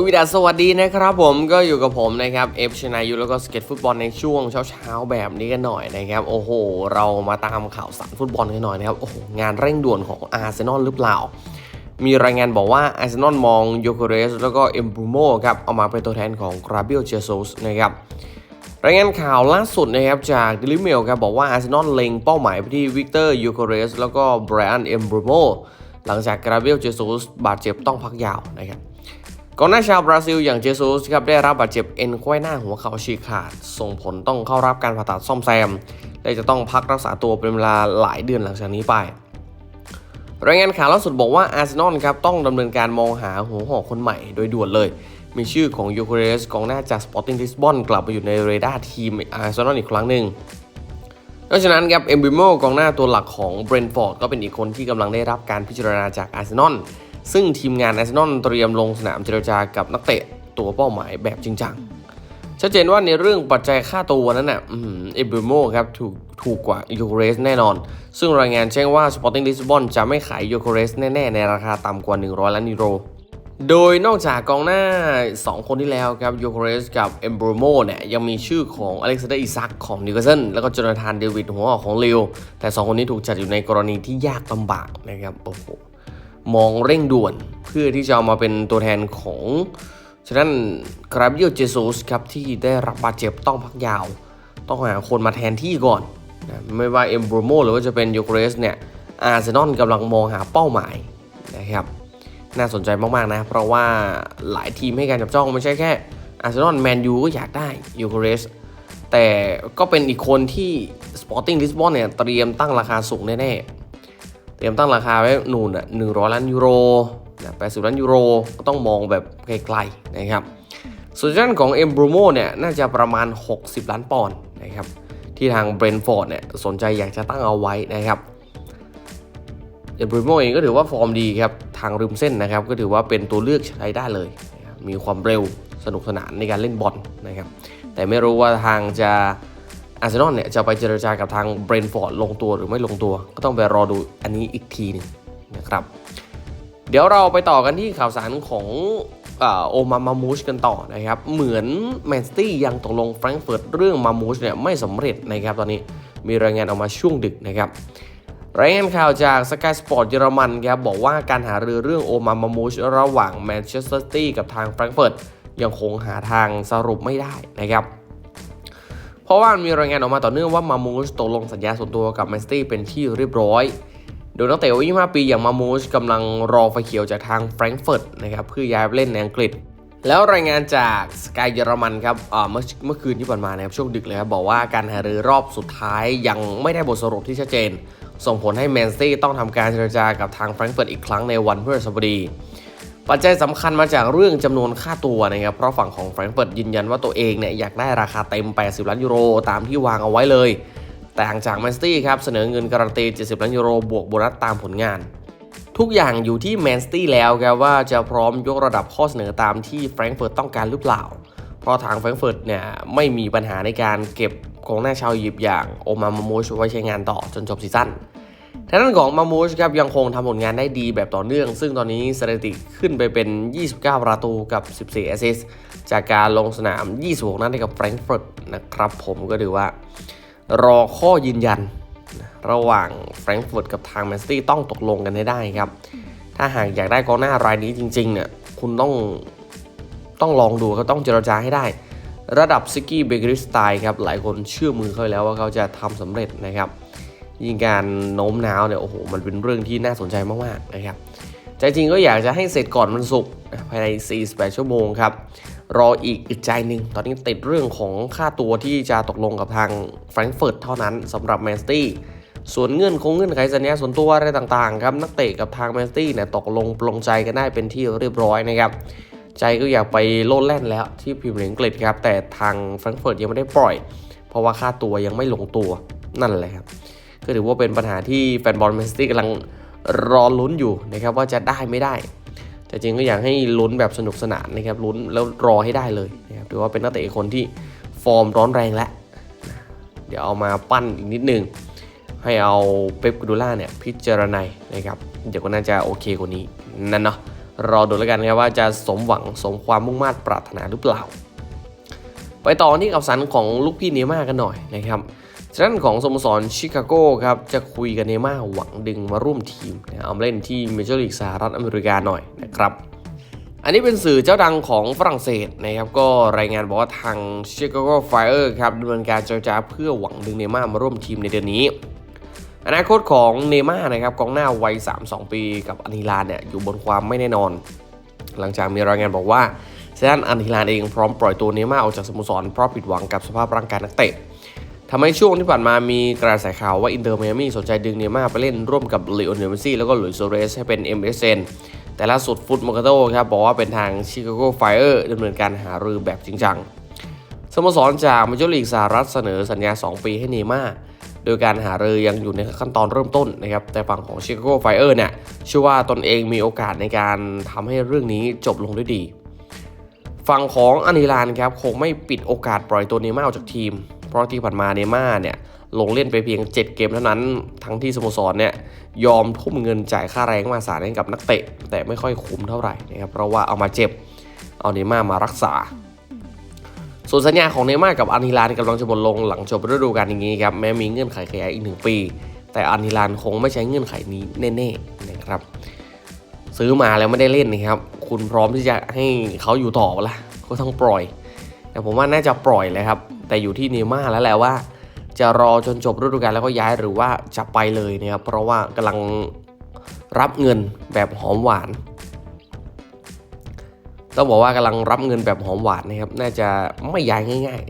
วีดัสสวัสดีนะครับผมก็อยู่กับผมนะครับเอฟชนายุแล้วก็สเก็ตฟุตบอลในช่วงเช้าๆแบบนี้กันหน่อยนะครับโอ้โห เรามาตามข่าวสารฟุตบอลกันหน่อยนะครับโอ้โหงานเร่งด่วนของอาร์เซนอลหรือเปล่า มีรายงานบอกว่าอาร์เซนอลมองโยโคเรสแล้วก็เอ็มบรูโมครับเอามาเป็นตัวแทนของกราเบียลเจซูสนะครับรายงานข่าวล่าสุดนะครับจาก Daily Mail ครับบอกว่าอาร์เซนอลเล็งเป้าหมายไปที่วิกเตอร์ยูโคเรสแล้วก็ไบรอันเอมบรูโมหลังจากกราเบียลเจซูสบาดเจ็บต้องพักยาวนะครับ กองหน้าชาวบราซิลอย่างเจซูสครับได้รับบาดเจ็บเอ็นไขว้หน้าหัวเข่าฉีกขาด ส่งผลต้องเข้ารับการผ่าตัดซ่อมแซม และจะต้องพักรักษาตัวเป็นเวลาหลายเดือนหลังจากนี้ไป รายงานข่าวล่าสุดบอกว่าอาร์เซนอลครับต้องดำเนินการมองหาหัวหอกคนใหม่โดยด่วนเลย มีชื่อของยูโคเรสกองหน้าจากสปอร์ติ้งลิสบอนกลับมาอยู่ในเรดาร์ทีมอาร์เซนอลอีกครั้งหนึ่งนอกจากนั้นครับเอมบิโมกองหน้าตัวหลักของเบรนท์ฟอร์ดก็เป็นอีกคนที่กำลังได้รับการพิจารณาจากอาร์เซนอล ซึ่งทีมงานอาร์เซนอลเตรียมลงสนามเจรจากับนักเตะตัวเป้าหมายแบบจริงจังชัดเจนว่าในเรื่องปัจจัยค่าตัวนั้นน่ะอืมเบโมครับถูกถูกกว่ายูโคเรสแน่นอน ซึ่งรายงานแจ้งว่า Sporting Lisbon จะไม่ขายยูโคเรสแน่ ๆ ในราคาต่ำกว่า 100 ล้านยูโร โดยนอกจากกองหน้า 2 คนที่แล้วครับยูโคเรสกับเอมบรโมเนี่ยยังมีชื่อของอเล็กซานเดอร์อิซักของนิวคาสเซิลแล้วก็โจนาธานเดวิดหัวออกของเลวแต่ 2 คนนี้ถูกจัดอยู่ในกรณีที่ยากลำบากนะครับโอ้โห มองเร่งด่วน เพื่อที่จะเอามาเป็นตัวแทนของฉะนั้นกราเบียลเจซูสครับที่ได้รับบาดเจ็บต้องพักยาว ต้องหาคนมาแทนที่ก่อนนะไม่ว่าเอมบรโมหรือว่าจะเป็นยูเกรสเนี่ยอาร์เซนอลกำลังมองหาเป้าหมายนะครับน่าสนใจมาก ๆ นะ เพราะว่าหลายทีมให้การจับจ้องไม่ใช่แค่อาร์เซนอลแมนยูก็อยากได้ยูเกรสแต่ก็เป็นอีกคนที่ Sporting Lisbon เนี่ยเตรียมตั้งราคาสูงแน่ ๆ ตรียมตั้งราคาไว้นู่นอะหนึ่งร้อยล้านยูโรนะแปดสิบล้านยูโรก็ต้องมองแบบไกลๆนะครับส่วนด้านของเอ็มบรูโมเนี่ยน่าจะประมาณ 60 ล้านปอนด์นะครับที่ทางเบรนฟอร์ดเนี่ยสนใจอยากจะตั้งเอาไว้นะครับเอ็มบรูโมเองก็ถือว่าฟอร์มดีครับทางริมเส้นนะครับก็ถือว่าเป็นตัวเลือกใช้ได้เลย มีความเร็วสนุกสนานในการเล่นบอลนะครับแต่ไม่รู้ว่าทางจะ อาร์เซนอลเนี่ยจะไปเจรจากับทางเบรนฟอร์ดลงตัวหรือไม่ลงตัว ก็ต้องไปรอดูอันนี้อีกทีหนึงนะครับ เดี๋ยวเราไปต่อกันที่ข่าวสารของโอมามามูชกันต่อนะครับ เหมือนแมนซิตี้ยังตกลงแฟรงก์เฟิร์ตเรื่องมามูชเนี่ยไม่สำเร็จนะครับตอนนี้มีรายงานออกมาช่วงดึกนะครับรายงานข่าวจากสกายสปอร์ตเยอรมันครับบอกว่าการหารือเรื่องโอมามามูชระหว่างแมนเชสเตอร์ซิตี้กับทางแฟรงก์เฟิร์ตยังคงหาทางสรุปไม่ได้นะครับ เพราะว่ามีรายงานออกมาต่อเนื่องว่ามามูชตกลงสัญญาส่วนตัวกับแมนซิตี้เป็นที่เรียบร้อย โดยนักเตะวัย25ปีอย่างมามูชกำลังรอไฟเขียวจากทางแฟรงก์เฟิร์ตนะครับเพื่อย้ายไปเล่นในอังกฤษ แล้วรายงานจากสกายเยอรมันครับเมื่อเมื่อคืนที่ผ่านมานะครับช่วงดึกเลยครับบอกว่าการหารือรอบสุดท้ายยังไม่ได้บทสรุปที่ชัดเจน ส่งผลให้แมนซีต้องทำการเจรจากับทางแฟรงก์เฟิร์ตอีกครั้งในวันพฤหัสบดี ปัจจัยสำคัญมาจากเรื่องจำนวนค่าตัวนะครับ เพราะฝั่งของแฟรงก์เฟิร์ตยืนยันว่าตัวเองเนี่ยอยากได้ราคาเต็ม 80 ล้านยูโรตามที่วางเอาไว้เลย แต่ห่างจากแมนซิตี้ครับเสนอเงินการันตี 70 ล้านยูโรบวกโบนัสตามผลงาน ทุกอย่างอยู่ที่แมนซิตี้แล้วครับว่าจะพร้อมยกระดับข้อเสนอตามที่แฟรงก์เฟิร์ตต้องการหรือเปล่า เพราะทางแฟรงก์เฟิร์ตเนี่ยไม่มีปัญหาในการเก็บกองหน้าชาวอียิปต์อย่างโอมามามูชไว้ใช้งานต่อจนจบซีซั่น ทางด้านของมามูชครับยังคงทำผลงานได้ดีแบบต่อเนื่อง ซึ่งตอนนี้สถิติขึ้นไปเป็น 29 ประตูกับ 14 แอสซิสจากการลงสนาม 26 นัดให้กับแฟรงก์เฟิร์ตนะครับผมก็ถือว่า รอข้อยืนยัน ระหว่างแฟรงก์เฟิร์ตกับทางแมนซิตี้ต้องตกลงกันให้ได้ครับ ถ้าหากอยากได้กองหน้ารายนี้จริงๆเนี่ยคุณต้องต้องลองดูก็ต้องเจรจาให้ได้ ระดับซิกกี้เบเกอรี่สไตล์ครับหลายคนเชื่อมือเขาแล้วว่าเขาจะทำสำเร็จนะครับ ยิ่งการโน้มน้าวเนี่ยโอ้โหมันเป็นเรื่องที่น่าสนใจมากๆนะครับใจจริงก็อยากจะให้เสร็จก่อนวันศุกร์ภายใน 48 ชั่วโมงครับ รออีกอึดใจหนึ่งตอนนี้ติดเรื่องของค่าตัวที่จะตกลงกับทางแฟรงก์เฟิร์ตเท่านั้นสำหรับแมนซิตี้ส่วนเงื่อนคงเงื่อนไขสัญญาส่วนตัวอะไรต่างๆครับนักเตะกับทางแมนซิตี้เนี่ยตกลงปลงใจกันได้เป็นที่เรียบร้อยนะครับใจก็อยากไปโลดแล่นแล้วที่พรีเมียร์ลีกอังกฤษครับแต่ทางแฟรงก์เฟิร์ตยังไม่ได้ปล่อย เพราะว่าค่าตัวยังไม่ลงตัวนั่นแหละครับ ก็ถือว่าเป็นปัญหาที่แฟนบอลแมนซิตี้กำลังรอลุ้นอยู่นะครับว่าจะได้ไม่ได้ แต่จริงก็อยากให้ลุ้นแบบสนุกสนานนะครับลุ้นแล้วรอให้ได้เลยนะครับถือว่าเป็นนักเตะคนที่ฟอร์มร้อนแรงแล้ว เดี๋ยวเอามาปั้นอีกนิดนึงให้เอาเป๊ปกูดูล่าเนี่ยพิจารณานะครับเดี๋ยวก็น่าจะโอเคกว่านี้นั่นเนาะรอดูแล้วกันครับว่าจะสมหวังสมความมุ่งมา่ปรารถนาหรือเปล่า ไปต่อที่ข่าวสารของลูกพี่เนย์ม่ากันหน่อยนะครับ ฉะนั้นของสโมสรชิคาโกครับจะคุยกับเนย์ม่าหวังดึงมาร่วมทีมนะเอามาเล่นที่เมเจอร์ลีกสหรัฐอเมริกาหน่อยนะครับอันนี้เป็นสื่อเจ้าดังของฝรั่งเศสนะครับก็รายงานบอกว่าทาง Chicago Fire ครับดำเนินการเจรจาเพื่อหวังดึงเนย์ม่ามาร่วมทีมในเดือนนี้ อนาคตของเนย์ม่านะครับกองหน้าวัย 32 ปีกับอานิลานเนี่ยอยู่บนความไม่แน่นอน หลังจากมีรายงานบอกว่าเซนอานิลานเองพร้อมปล่อยตัวเนย์ม่าออกจากสโมสรเพราะผิดหวังกับสภาพร่างกายนักเตะ ทำให้ช่วงที่ผ่านมามีกระแสข่าวว่าอินเตอร์เมยามีสนใจดึงเนม่าไปเล่นร่วมกับเลโอเนลเมซี่แล้วก็หลุยส์โซเรสให้เป็น MSN แต่ล่าสุดฟุตมอร์โตครับบอกว่าเป็นทางชิคาโกไฟเออร์ดำเนินการหารือแบบจริงจังสโมสรจากมิจลีกสหรัฐเสนอสัญญา 2 ปีให้เนม่าโดยการหารือยังอยู่ในขั้นตอนเริ่มต้นนะครับ แต่ฝั่งของชิคาโกไฟเออร์เนี่ยเชื่อว่าตนเองมีโอกาสในการทำให้เรื่องนี้จบลงด้วยดี ฝั่งของอานิลานครับคงไม่ปิดโอกาสปล่อยตัวเนม่าออกจากทีม เพราะที่ผ่านมาเนม่าเนี่ยลงเล่นไปเพียง 7 เกมเท่านั้น ทั้งที่สโมสรเนี่ยยอมทุ่มเงินจ่ายค่าแรงมาสารให้กับนักเตะ แต่ไม่ค่อยคุ้มเท่าไหร่นะครับเพราะว่าเอามาเจ็บ เอาเนม่ามารักษา ส่วนสัญญาของเนม่ากับอานิลานกำลังจะหมดลงหลังจบฤดูกาลอย่างนี้ครับแม้มีเงื่อนไขขยายอีกหนึ่งปี แต่อานิลานคงไม่ใช้เงื่อนไขนี้แน่ๆนะครับ ซื้อมาแล้วไม่ได้เล่นนะครับ คุณพร้อมที่จะให้เขาอยู่ต่อละ่ะก็ต้องปล่อย แต่ผมว่าน่าจะปล่อยเลยครับ แต่อยู่ที่เนม่าแล้วแหละว่า จะรอจนจบฤดูกาลแล้วก็ย้ายหรือว่าจะไปเลยนะครับเพราะว่ากำลังรับเงินแบบหอมหวาน ต้องบอกว่ากำลังรับเงินแบบหอมหวานนะครับน่าจะไม่ย้ายง่าย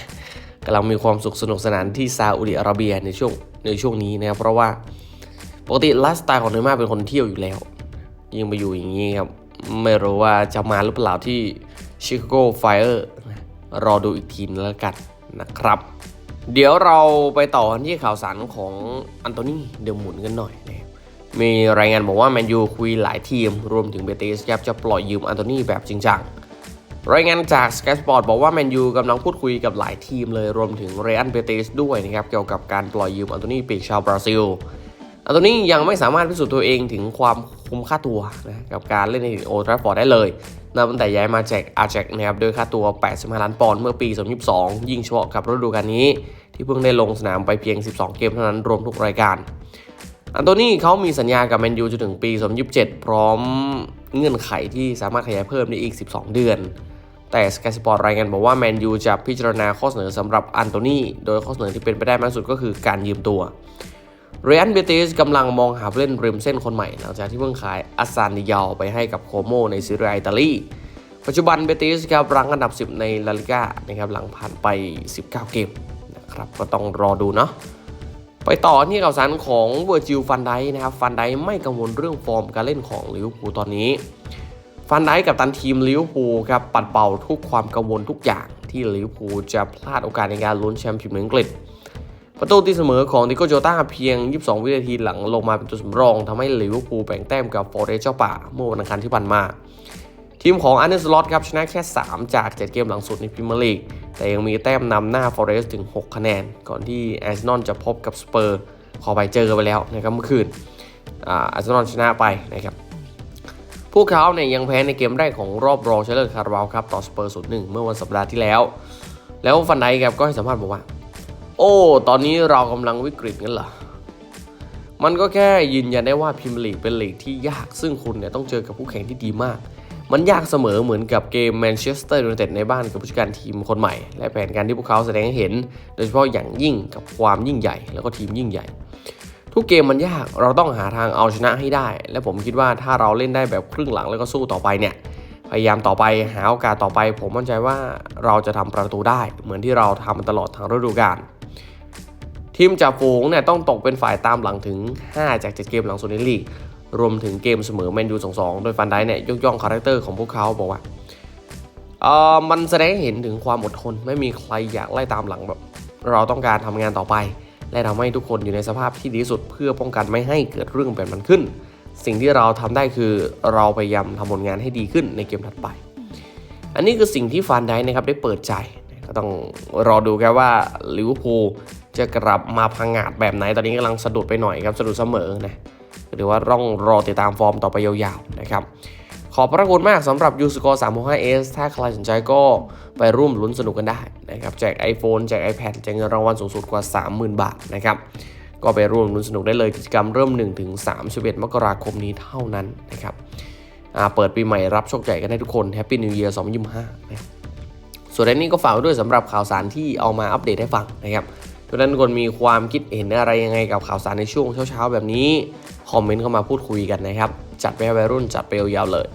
ๆกำลังมีความสุขสนุกสนานที่ซาอุดิอาระเบียในช่วงในช่วงนี้นะครับเพราะว่าปกติไลฟ์สไตล์ของเนม่าเป็นคนเที่ยวอยู่แล้วยิ่งไปอยู่อย่างนี้ครับไม่รู้ว่าจะมาหรือเปล่าที่ชิคาโกไฟเออร์ รอดูอีกทีนึงแล้วกันนะครับ เดี๋ยวเราไปต่อที่ข่าวสารของอันโตนีเดลหมุนกันหน่อยนะครับมีรายงานบอกว่าแมนยูคุยหลายทีม รวมถึงเบติสครับจะปล่อยยืมอันโตนีแบบจริงจังรายงานจาก Sky Sport บอกว่าแมนยูกำลังพูดคุยกับหลายทีมเลยรวมถึงเรอันเบติสด้วยนะครับเกี่ยวกับการปล่อยยืมอันโตนีปีกชาวบราซิลอันโตนี่ยังไม่สามารถพิสูจน์ตัวเองถึงความคุ้มค่าตัวนะกับการเล่นในโอทราฟอร์ดได้เลย นับตั้งแต่ย้ายมาจากอาแจกนะครับโดยค่าตัว 85 ล้านปอนด์เมื่อปี 2022 ยิ่งเฉพาะกับฤดูกาลนี้ ที่เพิ่งได้ลงสนามไปเพียง 12 เกมเท่านั้นรวมทุกรายการ อันโตนี่เขามีสัญญากับแมนยูจนถึงปี 2027 พร้อมเงื่อนไขที่สามารถขยายเพิ่มได้อีก 12 เดือน แต่ Sky Sport รายงานบอกว่าแมนยูจะพิจารณาข้อเสนอสำหรับอันโตนี่โดยข้อเสนอที่เป็นไปได้มากสุดก็คือการยืมตัว เรอันเบติสกำลังมองหาผู้เล่นริมเส้นคนใหม่ หลังจากที่เพิ่งขายอาซานดิยาไปให้กับโคโมในซีเรียอิตาลีปัจจุบันเบติสครับรังอันดับ 10 ในลาลิก้านะครับหลังผ่านไป 19 เกมนะครับก็ต้องรอดูเนาะไปต่อที่ข่าวสารของเวอร์จิลฟันไดนะครับฟันไดไม่กังวลเรื่องฟอร์มการเล่นของลิเวอร์พูลตอนนี้ฟันไดกับตันทีมลิเวอร์พูลครับปัดเป่าทุกความกังวลทุกอย่างที่ลิเวอร์พูลจะพลาดโอกาสในการลุ้นแชมป์พรีเมียร์อังกฤษ ประตูตีเสมอของดิโกโจต้าเพียง 22 วินาทีหลังลงมาเป็นตัวสำรองทำให้ลิเวอร์พูลแบ่งแต้มกับฟอร์เรสเจ้าป่าเมื่อวันอังคารที่ผ่านมา ทีมของอันเดอร์สล็อตครับชนะแค่ 3 จาก 7 เกมหลังสุดในพรีเมียร์ลีก แต่ยังมีแต้มนำหน้าฟอร์เรสถึง 6 คะแนน ก่อนที่แอาร์เซนอลจะพบกับสเปอร์ขอไปเจอไปแล้วนะครับเมื่อคืนอาอาร์เซนอลชนะไปนะครับพวกเขาเนี่ยยังแพ้ในเกมแรกของรอบรองชนะเลิศคาราบาวครับต่อสเปอร์ศูนย์หนึ่งเมื่อวันสัปดาห์ที่แล้ว แล้วฟันไดครับก็ให้สัมภาษณ์บอกว่า โอ้ ตอนนี้เรากำลังวิกฤตกันเหรอ มันก็แค่ยืนยันได้ว่าพรีเมียร์ลีกเป็นลีกที่ยากซึ่งคุณเนี่ยต้องเจอกับผู้แข่งที่ดีมาก มันยากเสมอเหมือนกับเกมแมนเชสเตอร์ยูไนเต็ดในบ้านกับผู้จัดการทีมคนใหม่ และแผนการที่พวกเขาแสดงให้เห็น โดยเฉพาะอย่างยิ่งกับความยิ่งใหญ่ แล้วก็ทีมยิ่งใหญ่ ทุกเกมมันยากเราต้องหาทางเอาชนะให้ได้ และผมคิดว่าถ้าเราเล่นได้แบบครึ่งหลังแล้วก็สู้ต่อไปเนี่ยพยายามต่อไปหาโอกาสต่อไป ผมมั่นใจว่าเราจะทำประตูได้ เหมือนที่เราทำมาตลอดทางฤดูกาล ทีมจ่าฝูงเนี่ยต้องตกเป็นฝ่ายตามหลังถึง 5 จาก 7 เกมหลังสุดในลีก รวมถึงเกมเสมอแมนยู 2-2 โดยฟันได้เนี่ยยกย่องคาแรคเตอร์ของพวกเขาบอกว่าเออมันแสดงให้เห็นถึงความอดทน ไม่มีใครอยากไล่ตามหลังแบบ เราต้องการทำงานต่อไป และทำให้ทุกคนอยู่ในสภาพที่ดีสุดเพื่อป้องกันไม่ให้เกิดเรื่องแบบนั้นขึ้น สิ่งที่เราทำได้คือเราพยายามทำผลงานให้ดีขึ้นในเกมถัดไป อันนี้คือสิ่งที่ฟันได้นะครับได้เปิดใจ ก็ต้องรอดูแครับว่าลิเวอร์พูล จะกลับมาพังงาดแบบไหนตอนนี้กำลังสะดุดไปหน่อยครับสะดุดเสมอนะหรือว่าต้องรอติดตามฟอร์มต่อไปยาวๆนะครับขอบพระคุณมากสำหรับ u s c o r e 365s ถ้าใครสนใจก็ไปร่วมลุ้นสนุกกันได้นะครับแจก iPhone แจก iPad แจกเงินรางวัลสูงสุดกว่า 30,000 บาทนะครับก็ไปร่วมลุ้นสนุกได้เลยกิจกรรมเริ่ม1ถึง31 มกราคมนี้เท่านั้นนะครับเปิดปีใหม่รับโชคใหญ่กันได้ทุกคน Happy New Year 2025นะครับส่วนอันนี้ก็ฝากไว้ด้วยสำหรับข่าวสารที่เอามาอัปเดตให้ฟังนะครับ ดังนั้นคนมีความคิดเห็นอะไรยังไงกับข่าวสารในช่วงเช้าๆแบบนี้ คอมเมนต์เข้ามาพูดคุยกันนะครับ จัดไปวัยรุ่นจัดไปยาวๆเลย